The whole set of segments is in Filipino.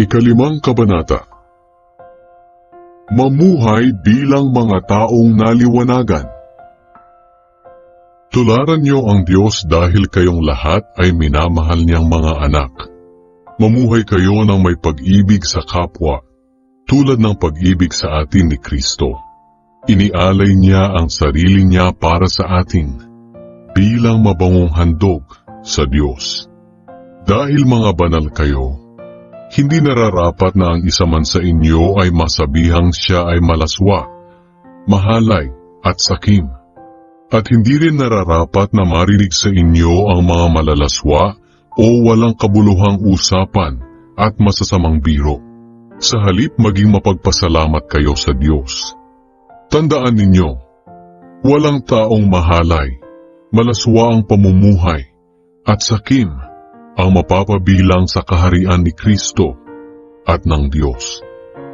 Ikalimang Kabanata Mamuhay bilang mga taong naliwanagan Tularan niyo ang Diyos dahil kayong lahat ay minamahal niyang mga anak. Mamuhay kayo ng may pag-ibig sa kapwa, tulad ng pag-ibig sa atin ni Kristo. Inialay niya ang sarili niya para sa atin, bilang mabangong handog sa Diyos. Dahil mga banal kayo, hindi nararapat na ang isa man sa inyo ay masabihang siya ay malaswa, mahalay at sakim. At hindi rin nararapat na marinig sa inyo ang mga malalaswa o walang kabuluhang usapan at masasamang biro. Sa halip maging mapagpasalamat kayo sa Diyos. Tandaan ninyo, walang taong mahalay, malaswa ang pamumuhay, at sakim ang mapapabilang sa kaharian ni Kristo at ng Diyos.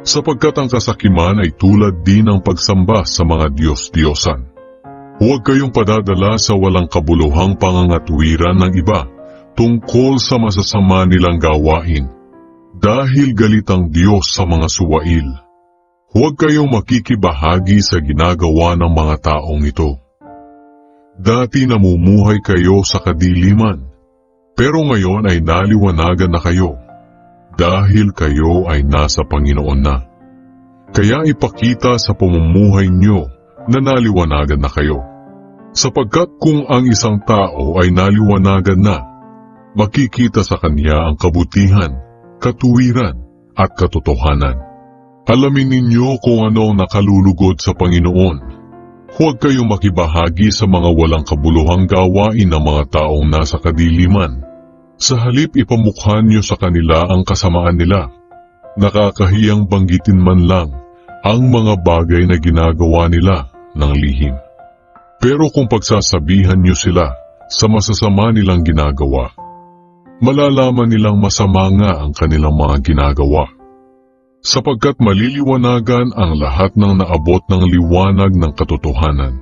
Sapagkat ang kasakiman ay tulad din ng pagsamba sa mga Diyos-Diyosan. Huwag kayong padadala sa walang kabuluhang pangangatwiran ng iba tungkol sa masasama nilang gawain dahil galit ang Diyos sa mga suwail. Huwag kayong makikibahagi sa ginagawa ng mga taong ito. Dati namumuhay kayo sa kadiliman, pero ngayon ay naliwanagan na kayo dahil kayo ay nasa Panginoon na. Kaya ipakita sa pamumuhay nyo na naliwanagan na kayo. Sapagkat kung ang isang tao ay naliwanagan na, makikita sa kanya ang kabutihan, katuwiran at katotohanan. Alamin ninyo kung ano ang nakalulugod sa Panginoon. Huwag kayong makibahagi sa mga walang kabuluhang gawain ng mga taong nasa kadiliman. Sa halip ipamukha niyo sa kanila ang kasamaan nila. Nakakahiyang banggitin man lang ang mga bagay na ginagawa nila ng lihim. Pero kung pagsasabihan niyo sila sa masasama nilang ginagawa, malalaman nilang masama nga ang kanilang mga ginagawa. Sapagkat maliliwanagan ang lahat ng naabot ng liwanag ng katotohanan.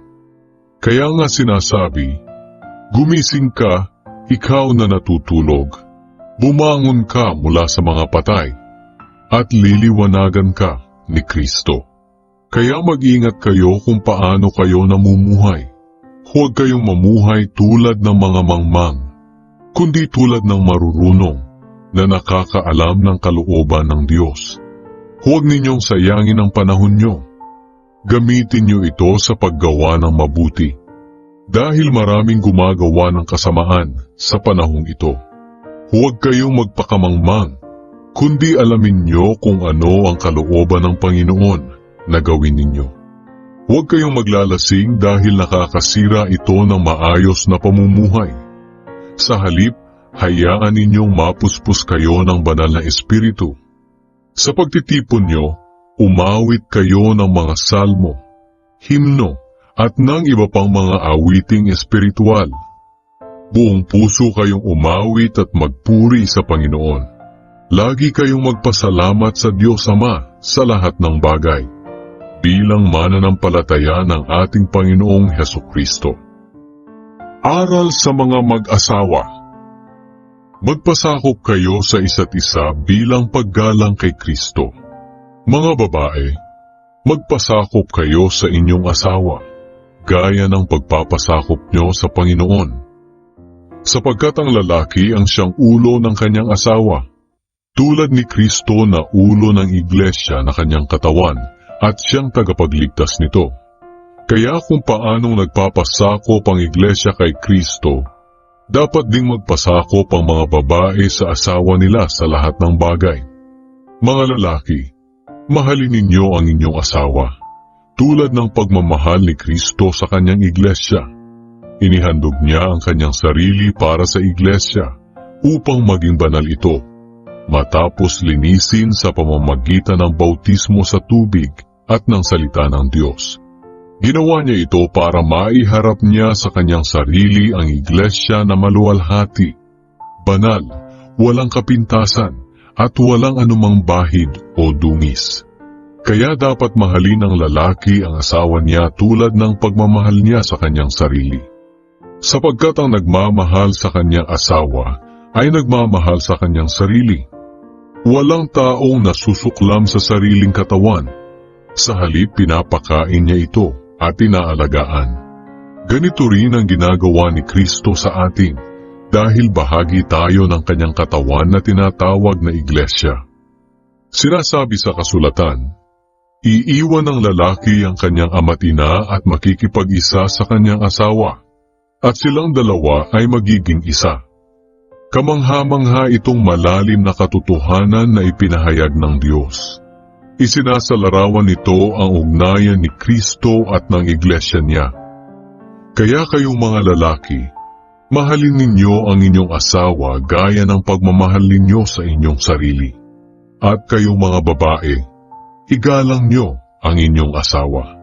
Kaya nga sinasabi, Gumising ka, ikaw na natutulog. Bumangon ka mula sa mga patay, at liliwanagan ka ni Kristo. Kaya mag-ingat kayo kung paano kayo namumuhay. Huwag kayong mamuhay tulad ng mga mangmang, kundi tulad ng marurunong na nakakaalam ng kalooban ng Diyos. Huwag ninyong sayangin ang panahon nyo. Gamitin nyo ito sa paggawa ng mabuti. Dahil maraming gumagawa ng kasamaan sa panahong ito. Huwag kayong magpakamangmang, kundi alamin nyo kung ano ang kalooban ng Panginoon na gawin ninyo. Huwag kayong maglalasing dahil nakakasira ito ng maayos na pamumuhay. Sa halip, hayaan ninyong mapuspos kayo ng banal na espiritu. Sa pagtitipon nyo, umawit kayo ng mga salmo, himno, at ng iba pang mga awiting espiritual. Buong puso kayong umawit at magpuri sa Panginoon. Lagi kayong magpasalamat sa Diyos Ama sa lahat ng bagay, bilang mananampalataya ng ating Panginoong Heso Kristo. Aral sa mga mag-asawa Magpasakop kayo sa isa't isa bilang paggalang kay Kristo. Mga babae, magpasakop kayo sa inyong asawa, gaya ng pagpapasakop nyo sa Panginoon. Sapagkat ang lalaki ang siyang ulo ng kanyang asawa, tulad ni Kristo na ulo ng iglesia na kanyang katawan at siyang tagapagligtas nito. Kaya kung paanong nagpapasakop ang iglesia kay Kristo, dapat ding magpasakop ang mga babae sa asawa nila sa lahat ng bagay. Mga lalaki, mahalin ninyo ang inyong asawa, tulad ng pagmamahal ni Kristo sa kanyang iglesia. Inihandog niya ang kanyang sarili para sa iglesia upang maging banal ito, matapos linisin sa pamamagitan ng bautismo sa tubig at ng salita ng Diyos. Ginawa niya ito para maiharap niya sa kanyang sarili ang iglesia na maluwalhati, banal, walang kapintasan, at walang anumang bahid o dungis. Kaya dapat mahalin ng lalaki ang asawa niya tulad ng pagmamahal niya sa kanyang sarili. Sapagkat ang nagmamahal sa kanyang asawa ay nagmamahal sa kanyang sarili. Walang taong nasusuklam sa sariling katawan. Sa halip pinapakain niya ito at inaalagaan. Ganito rin ang ginagawa ni Kristo sa atin dahil bahagi tayo ng kanyang katawan na tinatawag na iglesia. Sinasabi sa kasulatan, Iiwan ng lalaki ang kanyang ama't ina at makikipag-isa sa kanyang asawa, at silang dalawa ay magiging isa. Kamangha-mangha itong malalim na katotohanan na ipinahayag ng Diyos. Isinasalarawan nito ang ugnayan ni Kristo at ng iglesia niya. Kaya kayong mga lalaki, mahalin ninyo ang inyong asawa gaya ng pagmamahal ninyo sa inyong sarili. At kayong mga babae, igalang nyo ang inyong asawa.